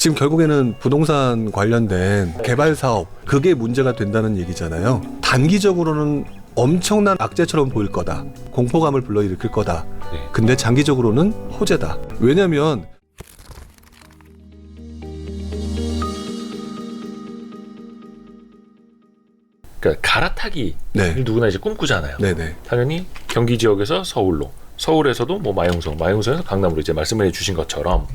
지금 결국에는 부동산 관련된 개발 사업 그게 문제가 된다는 얘기잖아요. 단기적으로는 엄청난 악재처럼 보일 거다. 공포감을 불러일으킬 거다. 네. 근데 장기적으로는 호재다. 왜냐면 그러니까 갈아타기를 네. 누구나 이제 꿈꾸잖아요. 네네. 당연히 경기 지역에서 서울로, 서울에서도 뭐 마용성, 마용성에서 강남으로 이제 말씀을 해주신 것처럼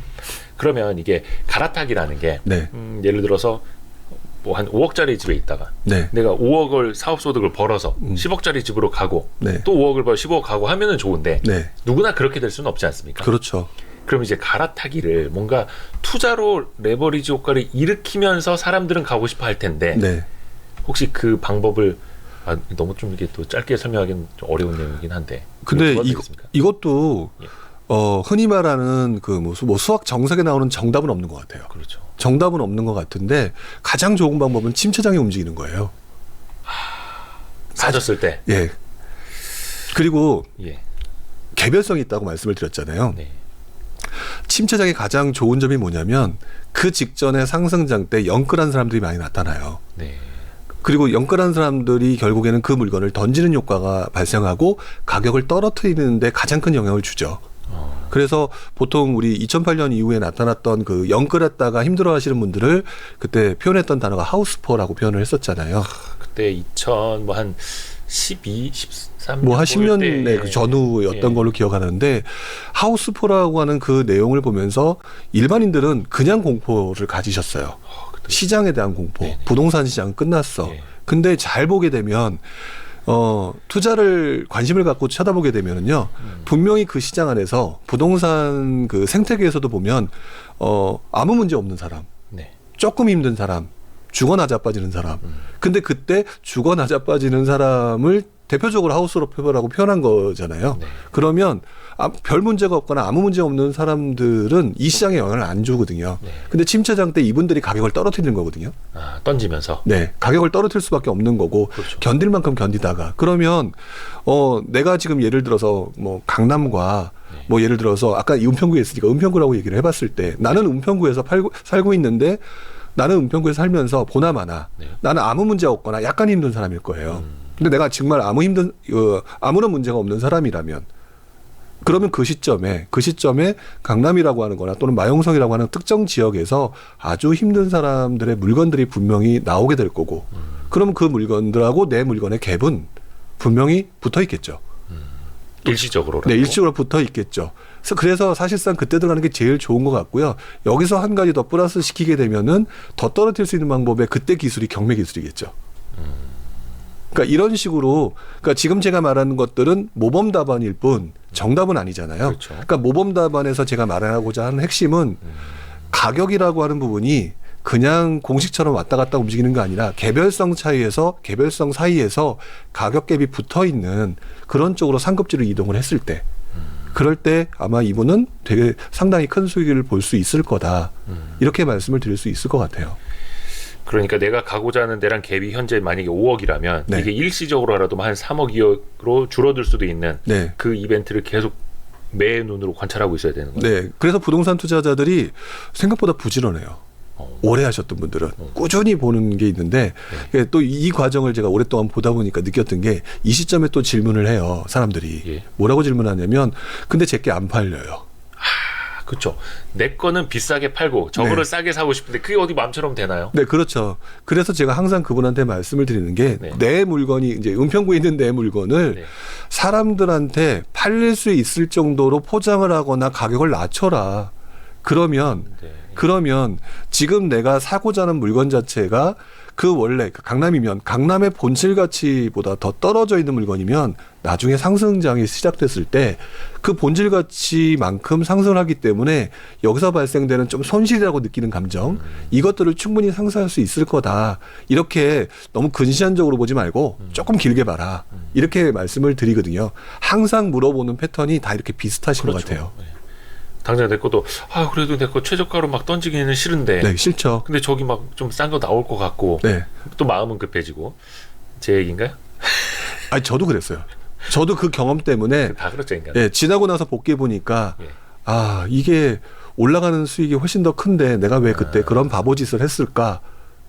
그러면 이게 갈아타기라는 게 네. 음, 예를 들어서 뭐 한 5억짜리 집에 있다가 네. 내가 5억을 사업 소득을 벌어서 음. 10억짜리 집으로 가고 네. 또 5억을 벌어 15억 가고 하면은 좋은데 네. 누구나 그렇게 될 수는 없지 않습니까? 그렇죠. 그럼 이제 갈아타기를 뭔가 투자로 레버리지 효과를 일으키면서 사람들은 가고 싶어 할 텐데 네. 혹시 그 방법을 아, 너무 좀 이게 또 짧게 설명하기는 좀 어려운 내용이긴 한데 근데 되겠습니까? 이것도 예. 어, 흔히 말하는 그뭐 뭐 수학 정석에 나오는 정답은 없는 것 같아요. 그렇죠. 정답은 없는 것 같은데 가장 좋은 방법은 침체장이 움직이는 거예요. 사졌을 때 예. 그리고 예. 개별성이 있다고 말씀을 드렸잖아요. 네. 침체장의 가장 좋은 점이 뭐냐면 그 직전에 상승장 때 영끌한 사람들이 많이 나타나요. 네. 그리고 영끌한 사람들이 결국에는 그 물건을 던지는 효과가 발생하고 가격을 떨어뜨리는데 가장 큰 영향을 주죠. 어, 그래서 보통 우리 2008년 이후에 나타났던 그 영끌했다가 힘들어하시는 분들을 그때 표현했던 단어가 하우스포라고 표현을 했었잖아요. 그때 2000 뭐 한 12, 13년 뭐한 10년의 그 전후였던 예. 걸로 기억하는데 하우스포라고 하는 그 내용을 보면서 일반인들은 그냥 공포를 가지셨어요. 시장에 대한 공포, 네네. 부동산 시장 끝났어. 예. 근데 잘 보게 되면 어 투자를 관심을 갖고 쳐다보게 되면은요 음. 분명히 그 시장 안에서 부동산 그 생태계에서도 보면 어 아무 문제 없는 사람, 네. 조금 힘든 사람, 죽어 나자 빠지는 사람. 음. 근데 그때 죽어 나자 빠지는 사람을 대표적으로 하우스로 표현하고 표현한 거잖아요. 네. 그러면 아, 별 문제가 없거나 아무 문제 없는 사람들은 이 시장에 영향을 안 주거든요. 네. 근데 침체장 때 이분들이 가격을 떨어뜨리는 거거든요. 아, 던지면서 네, 가격을 떨어뜨릴 수밖에 없는 거고 그렇죠. 견딜 만큼 견디다가 그러면 어 내가 지금 예를 들어서 뭐 강남과 네. 뭐 예를 들어서 아까 이 은평구에 있으니까 은평구라고 얘기를 해 봤을 때 나는 은평구에서 팔고, 살고 있는데 나는 은평구에 살면서 보나마나 네. 나는 아무 문제 없거나 약간 힘든 사람일 거예요. 음. 근데 내가 정말 아무 힘든 어, 아무런 문제가 없는 사람이라면 그러면 그 시점에 그 시점에 강남이라고 하는거나 또는 마용성이라고 하는 특정 지역에서 아주 힘든 사람들의 물건들이 분명히 나오게 될 거고 음. 그러면 그 물건들하고 내 물건의 갭은 분명히 붙어 있겠죠. 일시적으로 네, 일시적으로 붙어 있겠죠. 그래서, 그래서 사실상 그때 들어가는 게 제일 좋은 것 같고요. 여기서 한 가지 더 플러스 시키게 되면은 더 떨어뜨릴 수 있는 방법의 그때 기술이 경매 기술이겠죠. 그러니까 이런 식으로 그러니까 지금 제가 말하는 것들은 모범 답안일 뿐 정답은 아니잖아요. 그렇죠. 그러니까 모범 답안에서 제가 말하고자 하는 핵심은 가격이라고 하는 부분이 그냥 공식처럼 왔다 갔다 움직이는 거 아니라 개별성 차이에서 개별성 사이에서 가격 갭이 붙어 있는 그런 쪽으로 상급지로 이동을 했을 때 그럴 때 아마 이분은 되게 상당히 큰 수익을 볼 수 있을 거다. 음. 이렇게 말씀을 드릴 수 있을 것 같아요. 그러니까 내가 가고자 하는 데랑 갭이 현재 만약에 5억이라면 네. 이게 일시적으로라도 한 3억 2억으로 줄어들 수도 있는 네. 그 이벤트를 계속 매 눈으로 관찰하고 있어야 되는 거예요. 네. 그래서 부동산 투자자들이 생각보다 부지런해요. 어. 오래 하셨던 분들은 어. 꾸준히 보는 게 있는데 또이 과정을 제가 오랫동안 보다 보니까 느꼈던 게 이 시점에 또 질문을 해요 사람들이 예. 뭐라고 질문하냐면 근데 제게 안 팔려요 아, 그렇죠. 내 거는 비싸게 팔고 저거를 네. 싸게 사고 싶은데 그게 어디 마음처럼 되나요? 네 그렇죠 그래서 제가 항상 그분한테 말씀을 드리는 게내 네. 물건이 이제 은평구에 있는 내 물건을 네. 사람들한테 팔릴 수 있을 정도로 포장을 하거나 가격을 낮춰라 그러면 네. 그러면 지금 내가 사고자 하는 물건 자체가 그 원래 그 강남이면 강남의 본질 가치보다 더 떨어져 있는 물건이면 나중에 상승장이 시작됐을 때 그 본질 가치만큼 상승을 하기 때문에 여기서 발생되는 좀 손실이라고 느끼는 감정 이것들을 충분히 상쇄할 수 있을 거다. 이렇게 너무 근시안적으로 보지 말고 조금 길게 봐라. 이렇게 말씀을 드리거든요. 항상 물어보는 패턴이 다 이렇게 비슷하신 것 같아요. 네. 당장 내 것도 아 그래도 내 거 최저가로 막 던지기는 싫은데 네 싫죠 근데 저기 막 좀 싼 거 나올 것 같고 네 또 마음은 급해지고 제 얘기인가요? 아니 저도 그랬어요. 저도 그 경험 때문에 다 그렇죠 인간. 예, 지나고 나서 복귀해 보니까 예. 아 이게 올라가는 수익이 훨씬 더 큰데 내가 왜 그때 그런 바보짓을 했을까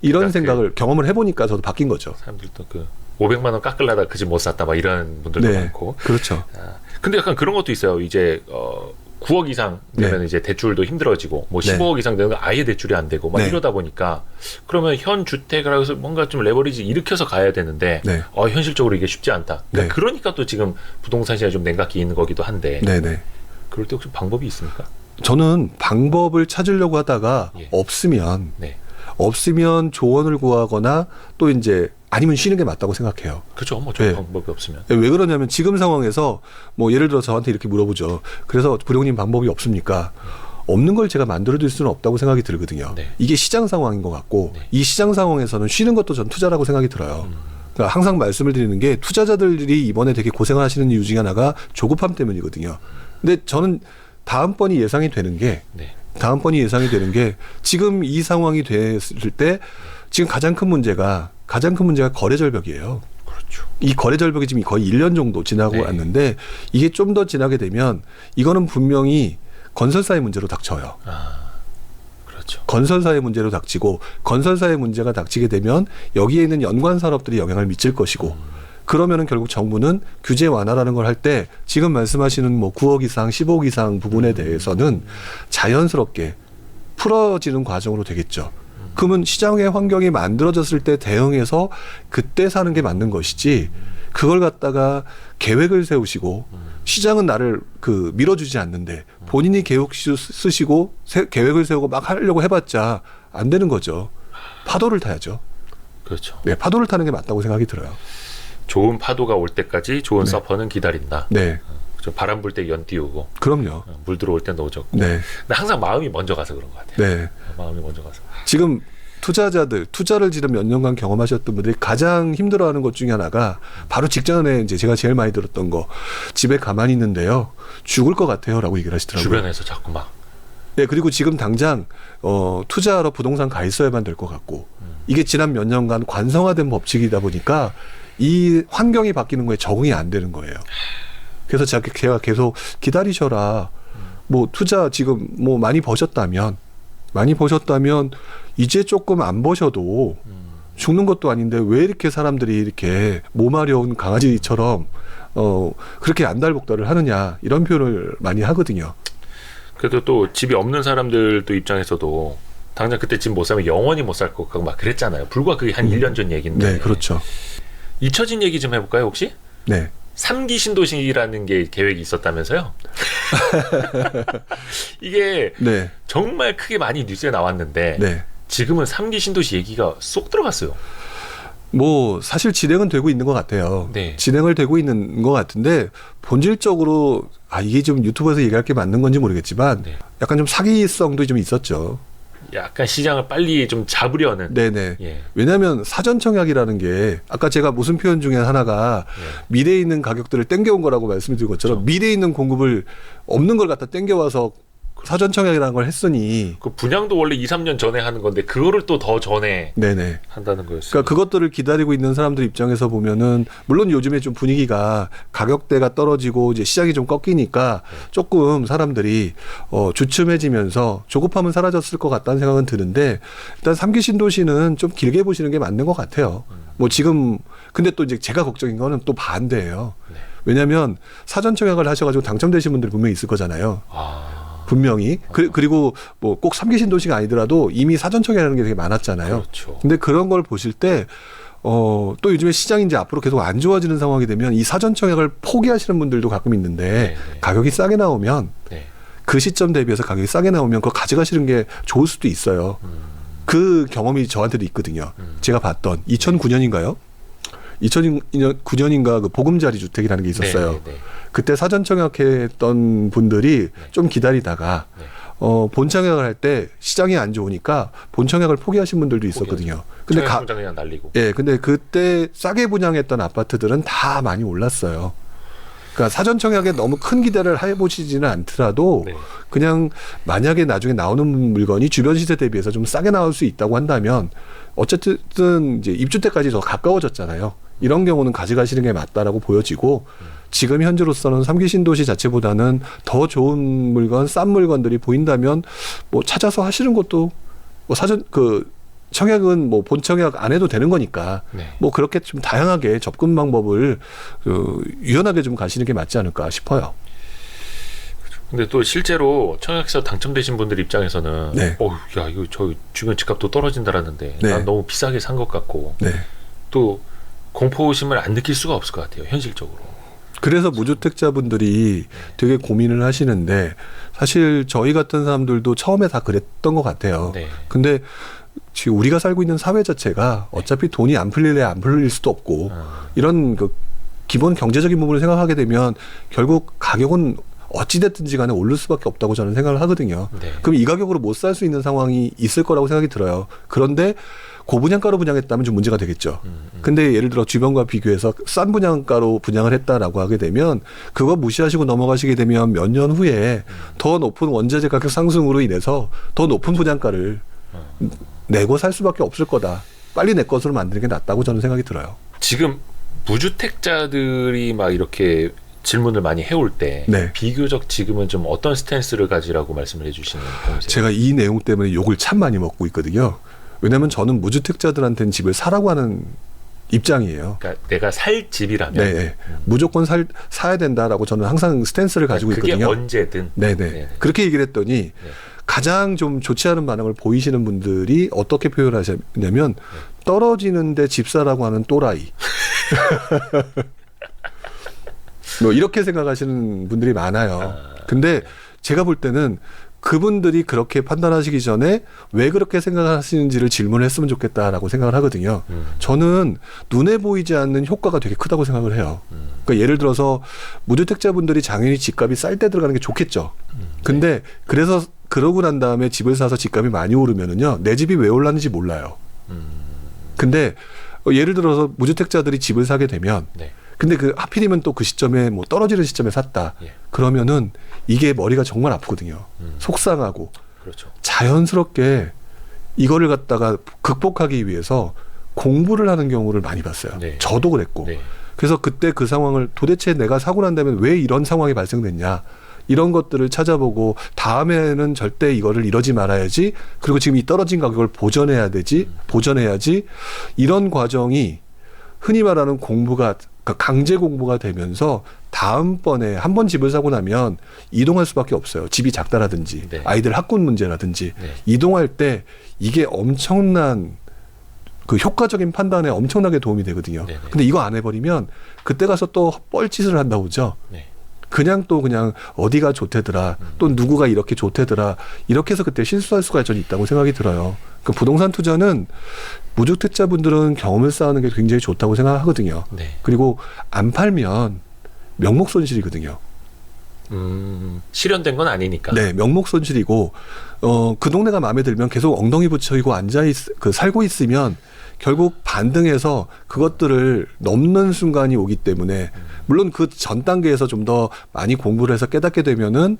이런 아. 그러니까 생각을 경험을 해보니까 저도 바뀐 거죠. 사람들도 그 500만 원 깎으려다 그 집 못 샀다 막 이런 분들도 네, 많고. 그렇죠. 아, 근데 약간 그런 것도 있어요. 이제 어 9억 이상 되면 이제 대출도 힘들어지고 뭐 네. 15억 이상 되면 아예 대출이 안 되고 막 네. 이러다 보니까 그러면 현 주택을 해서 뭔가 좀 레버리지 일으켜서 가야 되는데 네. 어 현실적으로 이게 쉽지 않다. 네. 그러니까 또 지금 부동산 시장이 좀 냉각기 있는 거기도 한데 네 네. 그럴 때 혹시 방법이 있습니까? 저는 방법을 찾으려고 하다가 예. 없으면 네. 없으면 조언을 구하거나 또 이제 아니면 쉬는 게 맞다고 생각해요. 그렇죠. 뭐 좋은 네. 방법이 없으면. 왜 그러냐면 지금 상황에서 뭐 예를 들어 저한테 이렇게 물어보죠. 그래서 부령님 방법이 없습니까? 없는 걸 제가 만들어줄 수는 없다고 생각이 들거든요. 네. 이게 시장 상황인 것 같고 네. 이 시장 상황에서는 쉬는 것도 전 투자라고 생각이 들어요. 음. 그러니까 항상 말씀을 드리는 게 투자자들이 이번에 되게 고생하시는 이유 중에 하나가 조급함 때문이거든요. 근데 저는 다음번이 예상이 되는 게 네. 다음번이 예상이 되는 게 지금 이 상황이 됐을 때 지금 가장 큰 문제가 가장 큰 문제가 거래 절벽이에요. 그렇죠. 이 거래 절벽이 지금 거의 1년 정도 지나고 네. 왔는데 이게 좀 더 지나게 되면 이거는 분명히 건설사의 문제로 닥쳐요. 아. 그렇죠. 건설사의 문제로 닥치고 건설사의 문제가 닥치게 되면 여기에 있는 연관 산업들이 영향을 미칠 것이고 그러면은 결국 정부는 규제 완화라는 걸 할 때 지금 말씀하시는 뭐 9억 이상, 10억 이상 부분에 대해서는 자연스럽게 풀어지는 과정으로 되겠죠. 그러면 시장의 환경이 만들어졌을 때 대응해서 그때 사는 게 맞는 것이지 그걸 갖다가 계획을 세우시고 시장은 나를 그 밀어주지 않는데 본인이 계획 쓰- 쓰시고 세- 계획을 세우고 막 하려고 해봤자 안 되는 거죠. 파도를 타야죠. 그렇죠. 네, 파도를 타는 게 맞다고 생각이 들어요. 좋은 파도가 올 때까지 좋은 네. 서퍼는 기다린다. 네, 저 바람 불 때 연 띄우고 그럼요. 어, 물 들어올 때 노젓고. 네, 근데 항상 마음이 먼저 가서 그런 것 같아요. 네. 마음이 먼저 가서. 지금 투자자들 투자를 지금 몇 년간 경험하셨던 분들이 가장 힘들어하는 것 중에 하나가 바로 직전에 이제 제가 제일 많이 들었던 거 집에 가만히 있는데요 죽을 것 같아요라고 얘기를 하시더라고요. 주변에서 자꾸 막 네 그리고 지금 당장 어 투자하러 부동산 가 있어야만 될 것 같고 이게 지난 몇 년간 관성화된 법칙이다 보니까 이 환경이 바뀌는 거에 적응이 안 되는 거예요. 그래서 제가 계속 기다리셔라. 뭐 투자 지금 뭐 많이 버셨다면 많이 버셨다면 이제 조금 안 버셔도 음, 죽는 것도 아닌데 왜 이렇게 사람들이 이렇게 몸아려운 강아지처럼 어 그렇게 안달복달을 하느냐 이런 표현을 많이 하거든요. 그래도 또 집이 없는 사람들도 입장에서도 당장 그때 집 못 사면 영원히 못 살 것 같고 막 그랬잖아요. 불과 그게 한 1년 전 얘기인데. 네, 그렇죠. 잊혀진 얘기 좀 해볼까요, 혹시? 네. 삼기 신도시라는 게 계획이 있었다면서요? 이게 네. 정말 크게 많이 뉴스에 나왔는데 네. 지금은 삼기 신도시 얘기가 쏙 들어갔어요. 뭐 사실 진행은 되고 있는 것 같아요. 네. 진행을 되고 있는 것 같은데 본질적으로 아 이게 좀 유튜브에서 얘기할 게 맞는 건지 모르겠지만 네. 약간 좀 사기성도 좀 있었죠. 약간 시장을 빨리 좀 잡으려는. 네네. 예. 왜냐하면 사전 청약이라는 게 아까 제가 무슨 표현 중에 하나가 예. 미래에 있는 가격들을 땡겨온 거라고 말씀드린 것처럼 그렇죠. 미래에 있는 공급을 없는 걸 갖다 땡겨와서 사전 청약이라는 걸 했으니 그 분양도 원래 2, 3년 전에 하는 건데 그거를 또 더 전에 네네. 한다는 거였어요. 그러니까 그것들을 기다리고 있는 사람들 입장에서 보면은 물론 요즘에 좀 분위기가 가격대가 떨어지고 이제 시장이 좀 꺾이니까 조금 사람들이 어 주춤해지면서 조급함은 사라졌을 것 같다는 생각은 드는데 일단 삼기 신도시는 좀 길게 보시는 게 맞는 것 같아요. 뭐 지금 근데 또 이제 제가 걱정인 거는 또 반대예요. 네. 왜냐하면 사전 청약을 하셔가지고 당첨되신 분들이 분명히 있을 거잖아요. 아, 분명히 그, 그리고 뭐 꼭 삼기 신 도시가 아니더라도 이미 사전 청약이라는 게 되게 많았잖아요. 그렇죠. 근데 그런 걸 보실 때, 어, 또 요즘에 시장이 이제 앞으로 계속 안 좋아지는 상황이 되면 이 사전 청약을 포기하시는 분들도 가끔 있는데 네, 네. 가격이 싸게 나오면 네. 그 시점 대비해서 가격이 싸게 나오면 그거 가져가시는 게 좋을 수도 있어요. 음, 그 경험이 저한테도 있거든요. 음. 제가 봤던 2009년인가요? 2009년인가 그 보금자리 주택이라는 게 있었어요. 네, 네, 네. 그때 사전 청약했던 분들이 좀 기다리다가 네. 어, 본 청약을 할 때 시장이 안 좋으니까 본 청약을 포기하신 분들도 있었거든요. 근데 가. 예, 근데 그때 싸게 분양했던 아파트들은 다 많이 올랐어요. 그러니까 사전 청약에 너무 큰 기대를 해보시지는 않더라도 네. 그냥 만약에 나중에 나오는 물건이 주변 시세 대비해서 좀 싸게 나올 수 있다고 한다면 어쨌든 이제 입주 때까지 더 가까워졌잖아요. 이런 경우는 가져가시는 게 맞다라고 보여지고 지금 현재로서는 삼기 신도시 자체보다는 더 좋은 물건, 싼 물건들이 보인다면 뭐 찾아서 하시는 것도 뭐 사전 그 청약은 뭐 본 청약 안 해도 되는 거니까 네. 뭐 그렇게 좀 다양하게 접근 방법을 그 유연하게 좀 가시는 게 맞지 않을까 싶어요. 근데 또 실제로 청약서 당첨되신 분들 입장에서는 네. 어, 야 이거 저 주변 집값도 떨어진다라는데 네. 난 너무 비싸게 산 것 같고 네. 또 공포심을 안 느낄 수가 없을 것 같아요 현실적으로. 그래서 무주택자분들이 되게 고민을 하시는데 사실 저희 같은 사람들도 처음에 다 그랬던 것 같아요. 네. 근데 지금 우리가 살고 있는 사회 자체가 어차피 돈이 안 풀릴래 안 풀릴 수도 없고 아, 이런 그 기본 경제적인 부분을 생각하게 되면 결국 가격은 어찌 됐든지 간에 오를 수밖에 없다고 저는 생각을 하거든요. 네. 그럼 이 가격으로 못 살 수 있는 상황이 있을 거라고 생각이 들어요. 그런데 고분양가로 분양했다면 좀 문제가 되겠죠. 음, 음. 근데 예를 들어 주변과 비교해서 싼 분양가로 분양을 했다라고 하게 되면 그거 무시하시고 넘어가시게 되면 몇 년 후에 더 높은 원자재 가격 상승으로 인해서 더 높은 분양가를 어. 내고 살 수밖에 없을 거다. 빨리 내 것으로 만드는 게 낫다고 저는 생각이 들어요. 지금 무주택자들이 막 이렇게 질문을 많이 해올 때 네. 비교적 지금은 좀 어떤 스탠스를 가지라고 말씀을 해주시는 편이세요? 제가 이 내용 때문에 욕을 참 많이 먹고 있거든요. 왜냐하면 저는 무주택자들한테는 집을 사라고 하는 입장이에요. 그러니까 내가 살 집이라면 네, 네. 무조건 살 사야 된다라고 저는 항상 스탠스를 가지고 그게 있거든요. 언제든 네네. 네. 그렇게 얘기를 했더니 가장 좀 좋지 않은 반응을 보이시는 분들이 어떻게 표현하셨냐면 떨어지는데 집사라고 하는 또라이. 뭐 이렇게 생각하시는 분들이 많아요. 근데 제가 볼 때는 그분들이 그렇게 판단하시기 전에 왜 그렇게 생각하시는지를 질문을 했으면 좋겠다라고 생각을 하거든요. 음. 저는 눈에 보이지 않는 효과가 되게 크다고 생각을 해요. 음. 그러니까 예를 들어서 무주택자분들이 당연히 집값이 쌀 때 들어가는 게 좋겠죠. 음. 근데 그래서 그러고 난 다음에 집을 사서 집값이 많이 오르면은요 내 집이 왜 올랐는지 몰라요. 음. 근데 어, 예를 들어서 무주택자들이 집을 사게 되면 네. 근데 그 하필이면 또 그 시점에 뭐 떨어지는 시점에 샀다. 예. 그러면은 이게 머리가 정말 아프거든요. 음. 속상하고 그렇죠. 자연스럽게 이거를 갖다가 극복하기 위해서 공부를 하는 경우를 많이 봤어요. 네. 저도 그랬고. 네. 그래서 그때 그 상황을 도대체 내가 사고 난다면 왜 이런 상황이 발생됐냐 이런 것들을 찾아보고 다음에는 절대 이거를 이러지 말아야지 그리고 지금 이 떨어진 가격을 보전해야 되지 보전해야지 이런 과정이 흔히 말하는 공부가 그러니까 강제 공부가 되면서 다음번에 한 번 집을 사고 나면 이동할 수밖에 없어요 집이 작다라든지 네. 아이들 학군 문제라든지 네. 이동할 때 이게 엄청난 그 효과적인 판단에 엄청나게 도움이 되거든요. 네네. 근데 이거 안 해버리면 그때 가서 또 뻘짓을 한다고 그죠? 네. 그냥 또 그냥 어디가 좋대더라, 음. 또 누구가 이렇게 좋대더라, 이렇게 해서 그때 실수할 수가 전 있다고 생각이 들어요. 그 부동산 투자는 무주택자분들은 경험을 쌓는 게 굉장히 좋다고 생각하거든요. 네. 그리고 안 팔면 명목 손실이거든요. 음, 실현된 건 아니니까. 네, 명목 손실이고 어, 그 동네가 마음에 들면 계속 엉덩이 붙여있고 앉아 있, 그 살고 있으면 결국 반등해서 그것들을 넘는 순간이 오기 때문에 물론 그 전 단계에서 좀 더 많이 공부를 해서 깨닫게 되면은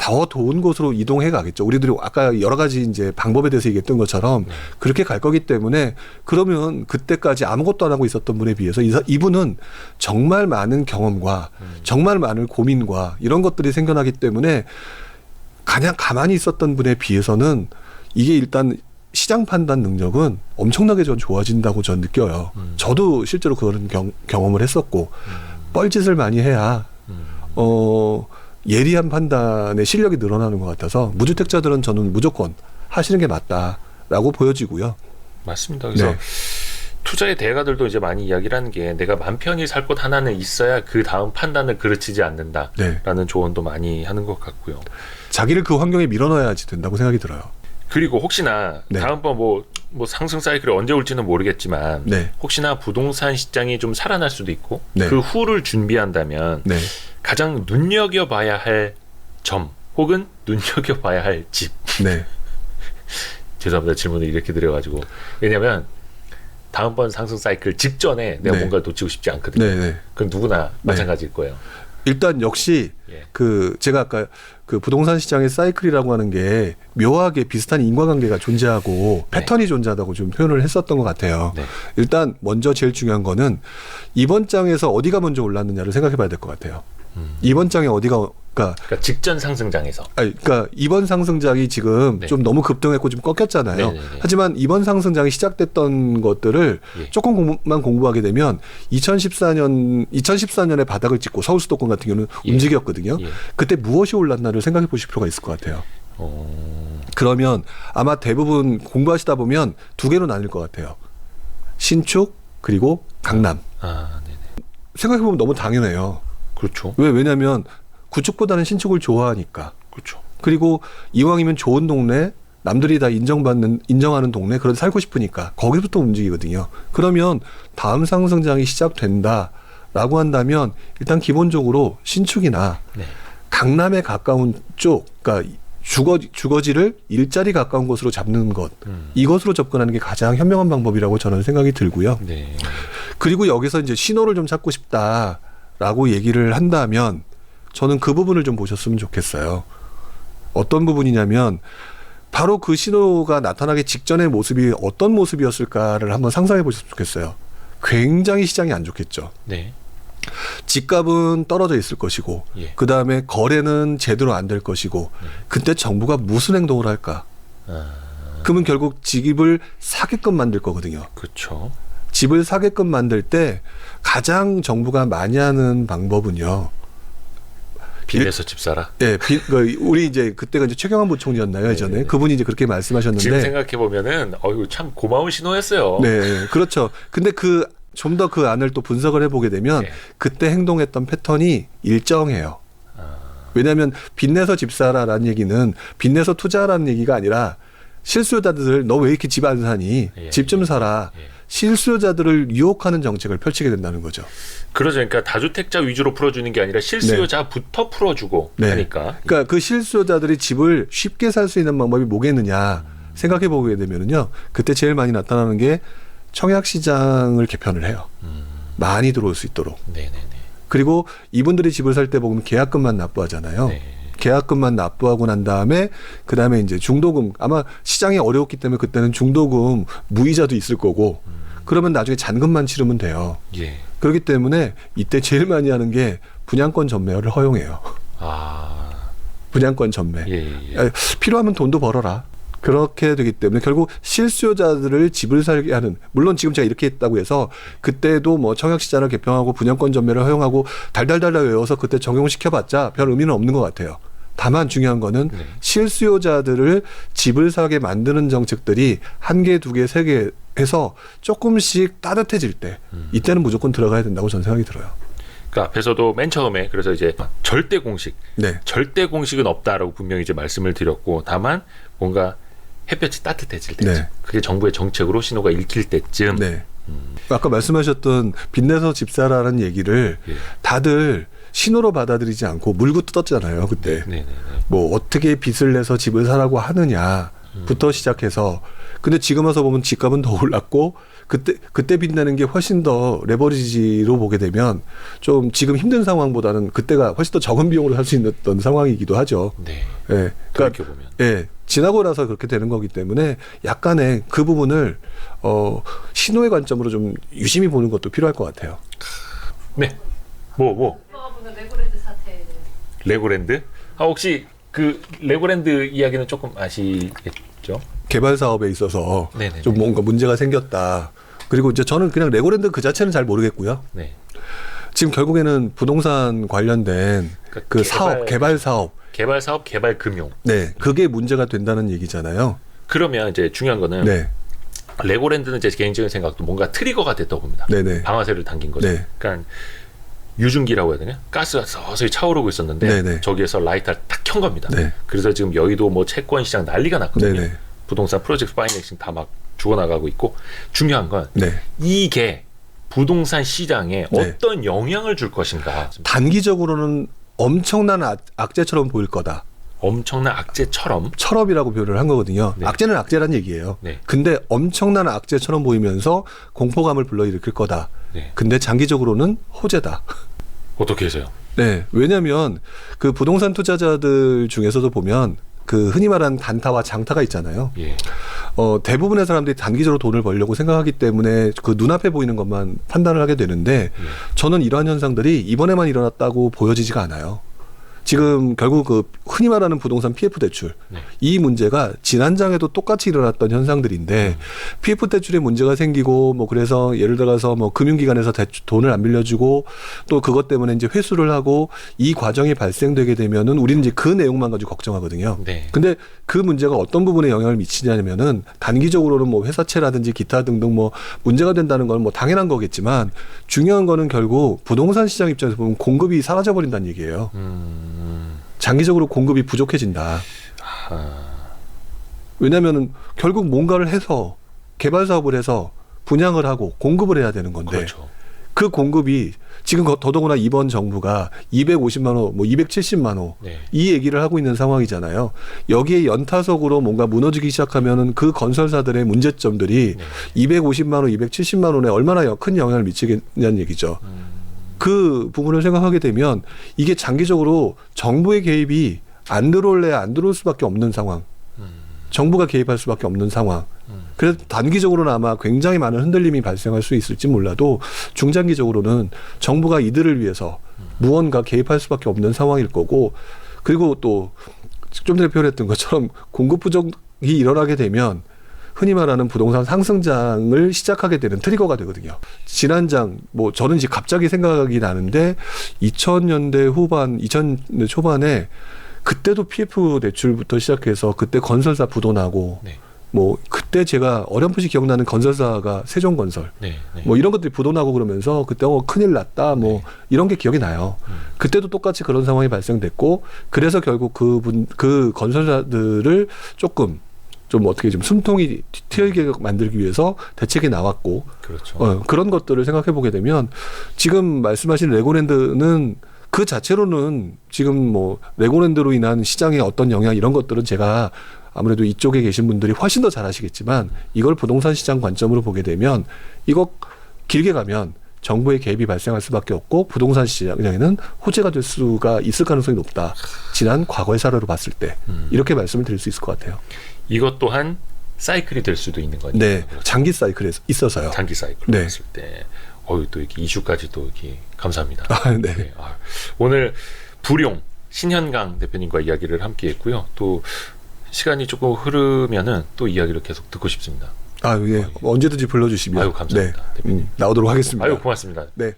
더 좋은 곳으로 이동해 가겠죠. 우리들이 아까 여러 가지 이제 방법에 대해서 얘기했던 것처럼 네. 그렇게 갈 거기 때문에 그러면 그때까지 아무것도 안 하고 있었던 분에 비해서 이 이분은 정말 많은 경험과 음. 정말 많은 고민과 이런 것들이 생겨나기 때문에 그냥 가만히 있었던 분에 비해서는 이게 일단 시장 판단 능력은 엄청나게 전 좋아진다고 전 느껴요. 음. 저도 실제로 그런 경, 경험을 했었고 음. 뻘짓을 많이 해야 음. 어 예리한 판단의 실력이 늘어나는 것 같아서 무주택자들은 저는 무조건 하시는 게 맞다라고 보여지고요. 맞습니다. 그래서 네. 투자의 대가들도 이제 많이 이야기를 하는 게 내가 맘 편히 살 곳 하나는 있어야 그 다음 판단을 그르치지 않는다라는 네. 조언도 많이 하는 것 같고요. 자기를 그 환경에 밀어넣어야지 된다고 생각이 들어요. 그리고 혹시나 네. 다음번 뭐, 뭐 상승 사이클이 언제 올지는 모르겠지만 네. 혹시나 부동산 시장이 좀 살아날 수도 있고 네. 그 후를 준비한다면 네. 가장 눈여겨봐야 할 점 혹은 눈여겨봐야 할 집. 네. 죄송합니다 질문을 이렇게 드려가지고 왜냐면 다음번 상승 사이클 직전에 내가 네. 뭔가 놓치고 싶지 않거든요. 네. 네. 그건 누구나 마찬가지일 거예요. 일단 역시 예. 그 제가 아까 그 부동산 시장의 사이클이라고 하는 게 묘하게 비슷한 인과관계가 존재하고 패턴이 존재하다고 좀 표현을 했었던 것 같아요. 네. 일단 먼저 제일 중요한 거는 이번 장에서 어디가 먼저 올랐느냐를 생각해 봐야 될 것 같아요. 음. 이번 장에 어디가 그러니까 그러니까 직전 상승장에서 아니, 그러니까 이번 상승장이 지금 네. 좀 너무 급등했고 좀 꺾였잖아요. 네네네. 하지만 이번 상승장이 시작됐던 것들을 예. 조금 공부만 공부하게 되면 2014년 2014년에 바닥을 찍고 서울 수도권 같은 경우는 예. 움직였거든요. 예. 그때 무엇이 올랐나를 생각해 보실 필요가 있을 것 같아요. 어, 그러면 아마 대부분 공부하시다 보면 두 개로 나뉠 것 같아요. 신축 그리고 강남. 아, 네네. 생각해 보면 너무 당연해요. 그렇죠. 왜 왜냐하면 구축보다는 신축을 좋아하니까. 그렇죠. 그리고 이왕이면 좋은 동네 남들이 다 인정받는 인정하는 동네 그런 살고 싶으니까 거기부터 움직이거든요. 그러면 다음 상승장이 시작된다라고 한다면 일단 기본적으로 신축이나 네. 강남에 가까운 쪽, 그러니까 주거 주거지를 일자리 가까운 곳으로 잡는 것 음. 이것으로 접근하는 게 가장 현명한 방법이라고 저는 생각이 들고요. 네. 그리고 여기서 이제 신호를 좀 찾고 싶다 라고 얘기를 한다면 저는 그 부분을 좀 보셨으면 좋겠어요. 어떤 부분이냐면 바로 그 신호가 나타나기 직전의 모습이 어떤 모습이었을까를 한번 상상해 보셨으면 좋겠어요. 굉장히 시장이 안 좋겠죠. 네. 집값은 떨어져 있을 것이고, 예. 그 다음에 거래는 제대로 안 될 것이고, 그때 정부가 무슨 행동을 할까? 아, 그러면 결국 집을 사게끔 만들 거거든요. 그렇죠. 집을 사게끔 만들 때 가장 정부가 많이 하는 방법은요. 빚내서 집 사라. 예, 비, 그 우리 이제 그때가 이제 최경환 부총리였나요 예전에 네네네. 그분이 이제 그렇게 지금 말씀하셨는데, 생각해 보면은 어유 참 고마운 신호였어요. 네, 그렇죠. 근데 그 좀 더 그 안을 또 분석을 해보게 되면 네. 그때 행동했던 패턴이 일정해요. 아, 왜냐하면 빚내서 집 사라라는 얘기는 빚내서 투자라는 얘기가 아니라 실수요자들 너 왜 이렇게 집 안 사니 예, 집좀 예, 사라 예. 실수요자들을 유혹하는 정책을 펼치게 된다는 거죠. 그러죠. 그러니까 다주택자 위주로 풀어주는 게 아니라 실수요자부터 풀어주고 네. 하니까. 그러니까 그 실수요자들이 집을 쉽게 살 수 있는 방법이 뭐겠느냐 생각해 보게 되면은요 그때 제일 많이 나타나는 게 청약 시장을 개편을 해요 음, 많이 들어올 수 있도록 네네네. 그리고 이분들이 집을 살 때 보면 계약금만 납부하잖아요 네. 계약금만 납부하고 난 다음에 그 다음에 이제 중도금 아마 시장이 어려웠기 때문에 그때는 중도금 무이자도 있을 거고 그러면 나중에 잔금만 치르면 돼요 예. 그렇기 때문에 이때 제일 많이 하는 게 분양권 전매를 허용해요 아, 분양권 전매 예, 예. 예. 아, 필요하면 돈도 벌어라. 그렇게 되기 때문에 결국 실수요자들을 집을 살게 하는 물론 지금 제가 이렇게 했다고 해서 그때도 뭐 청약시장을 개편하고 분양권 전매를 허용하고 달달달달 외워서 그때 적용시켜봤자 별 의미는 없는 것 같아요. 다만 중요한 거는 네. 실수요자들을 집을 사게 만드는 정책들이 한 개, 두 개, 세 개 해서 조금씩 따뜻해질 때 음. 이때는 무조건 들어가야 된다고 저는 생각이 들어요. 그러니까 앞에서도 맨 처음에 그래서 이제 절대 공식, 네. 절대 공식은 없다라고 분명히 이제 말씀을 드렸고 다만 뭔가 햇볕이 따뜻해질 때쯤 네. 그게 정부의 정책으로 신호가 읽힐 때쯤 네. 음, 아까 말씀하셨던 빚내서 집 사라는 얘기를 예. 다들 신호로 받아들이지 않고 물고 뜯었잖아요 그때 네네네. 뭐 어떻게 빚을 내서 집을 사라고 하느냐부터 시작해서 근데 지금 와서 보면 집값은 더 올랐고 그때 그때 빚내는 게 훨씬 더 레버리지로 보게 되면 좀 지금 힘든 상황보다는 그때가 훨씬 더 적은 비용으로 살수 있었던 상황이기도 하죠. 네. 예. 그러니까 보면 예, 지나고 나서 그렇게 되는 거기 때문에 약간의 그 부분을 어 신호의 관점으로 좀 유심히 보는 것도 필요할 것 같아요. 네. 뭐 뭐. 레고랜드 사태에 대해 레고랜드? 아 혹시 그 레고랜드 이야기는 조금 아시겠죠? 개발 사업에 있어서 네네네. 좀 뭔가 문제가 생겼다. 그리고 이제 저는 그냥 레고랜드 그 자체는 잘 모르겠고요. 네. 지금 결국에는 부동산 관련된 그러니까 그 개발- 사업, 개발 사업, 개발 사업, 개발 금융. 네, 그게 문제가 된다는 얘기잖아요. 그러면 이제 중요한 거는 네, 레고랜드는 제 개인적인 생각도 뭔가 트리거가 됐다고 봅니다. 네, 네, 방아쇠를 당긴 거죠. 네. 그러니까 유증기라고 해야 되냐? 가스가 서서히 차오르고 있었는데 네, 네. 저기에서 라이터를 딱켠 겁니다. 네. 그래서 지금 여의도 뭐 채권 시장 난리가 났거든요. 네, 네, 부동산 프로젝트 파이낸싱 다 막 죽어나가고 있고 중요한 건 네. 이게 부동산 시장에 네. 어떤 영향을 줄 것인가 단기적으로는 엄청난 악- 악재처럼 보일 거다. 엄청난 악재처럼 철업이라고 표현을 한 거거든요. 네. 악재는 악재란 얘기예요. 네. 근데 엄청난 악재처럼 보이면서 공포감을 불러일으킬 거다. 네. 근데 장기적으로는 호재다. 어떻게 해서요? 네, 왜냐하면 그 부동산 투자자들 중에서도 보면 그 흔히 말하는 단타와 장타가 있잖아요. 예. 어, 대부분의 사람들이 단기적으로 돈을 벌려고 생각하기 때문에 그 눈앞에 보이는 것만 판단을 하게 되는데 예. 저는 이러한 현상들이 이번에만 일어났다고 보여지지가 않아요. 지금 결국 그 흔히 말하는 부동산 PF 대출 네. 이 문제가 지난 장에도 똑같이 일어났던 현상들인데 PF 대출에 문제가 생기고 뭐 그래서 예를 들어서 뭐 금융기관에서 대출, 돈을 안 빌려주고 또 그것 때문에 이제 회수를 하고 이 과정이 발생되게 되면은 우리는 이제 그 내용만 가지고 걱정하거든요. 네. 근데 그 문제가 어떤 부분에 영향을 미치냐면은 단기적으로는 뭐 회사채라든지 기타 등등 뭐 문제가 된다는 건 뭐 당연한 거겠지만 중요한 거는 결국 부동산 시장 입장에서 보면 공급이 사라져 버린다는 얘기예요. 음. 장기적으로 공급이 부족해진다. 아. 왜냐면은 결국 뭔가를 해서 개발 사업을 해서 분양을 하고 공급을 해야 되는 건데 그렇죠. 그 공급이 지금 거- 더더구나 이번 정부가 250만 호, 뭐 270만 호 네. 이 얘기를 하고 있는 상황이잖아요. 여기에 연타석으로 뭔가 무너지기 시작하면은 그 건설사들의 문제점들이 네. 250만 원, 270만 원에 얼마나 여- 큰 영향을 미치겠냐는 얘기죠. 음. 그 부분을 생각하게 되면 이게 장기적으로 정부의 개입이 안 들어올래 안 들어올 수밖에 없는 상황. 음. 정부가 개입할 수밖에 없는 상황. 음. 그래서 단기적으로는 아마 굉장히 많은 흔들림이 발생할 수 있을지 몰라도 중장기적으로는 정부가 이들을 위해서 무언가 개입할 수밖에 없는 상황일 거고 그리고 또 좀 전에 표현했던 것처럼 공급 부족이 일어나게 되면 흔히 말하는 부동산 상승장을 시작하게 되는 트리거가 되거든요. 지난장 뭐 저는 이제 갑자기 생각이 나는데 2000년대 후반, 2000년대 초반에 그때도 PF 대출부터 시작해서 그때 건설사 부도나고 네. 뭐 그때 제가 어렴풋이 기억나는 건설사가 세종건설 네. 네. 뭐 이런 것들이 부도나고 그러면서 그때 어 큰일 났다 뭐 네. 이런 게 기억이 나요. 음. 그때도 똑같이 그런 상황이 발생됐고 그래서 결국 그분 그 건설사들을 조금 좀 어떻게 좀 숨통이 튀어게 만들기 위해서 대책이 나왔고 그렇죠. 어, 그런 것들을 생각해 보게 되면 지금 말씀하신 레고랜드는 그 자체로는 지금 뭐 레고랜드로 인한 시장의 어떤 영향 이런 것들은 제가 아무래도 이쪽에 계신 분들이 훨씬 더 잘 아시겠지만 이걸 부동산 시장 관점으로 보게 되면 이거 길게 가면 정부의 개입이 발생할 수밖에 없고 부동산 시장에는 호재가 될 수가 있을 가능성이 높다. 지난 과거의 사례로 봤을 때 음. 이렇게 말씀을 드릴 수 있을 것 같아요. 이것 또한 사이클이 될 수도 있는 거니까. 네, 장기 사이클에 있어서요. 장기 사이클 네. 봤을 때 어유 또 이렇게 이슈까지 또 이렇게 감사합니다. 아, 네. 네, 아, 오늘 부룡 신현강 대표님과 이야기를 함께 했고요. 또 시간이 조금 흐르면은 또 이야기를 계속 듣고 싶습니다. 아, 예. 언제든지 불러 주시면 아유, 감사합니다, 네, 대표님. 음, 나오도록 하겠습니다. 아유 고맙습니다. 네.